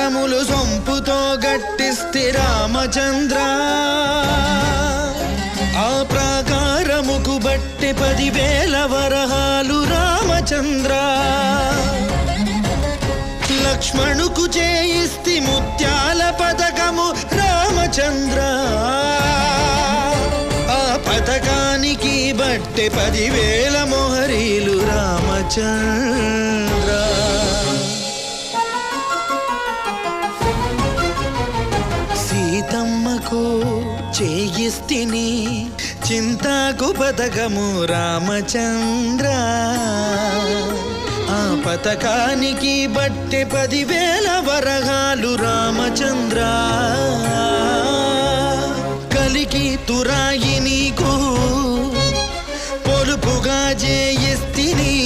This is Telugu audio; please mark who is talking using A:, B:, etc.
A: కరములు సొంపుతో గట్టిస్తే రామచంద్ర. ఆ ప్రాకారముకు బట్టి పదివేల వరహాలు రామచంద్ర. లక్ష్మణుకు చేయిస్తి ముత్యాల పథకము రామచంద్ర. ఆ పథకానికి బట్టి పదివేల మొహరీలు రామచంద్ర సీతమ్మకు చేయిస్తిని చింతాకు పథకము రామచంద్ర. ఆ పథకానికి బట్టె పదివేల వరహాలు రామచంద్ర. కలికి తురాయి నీకు పొలుపుగా చేయిస్తిని.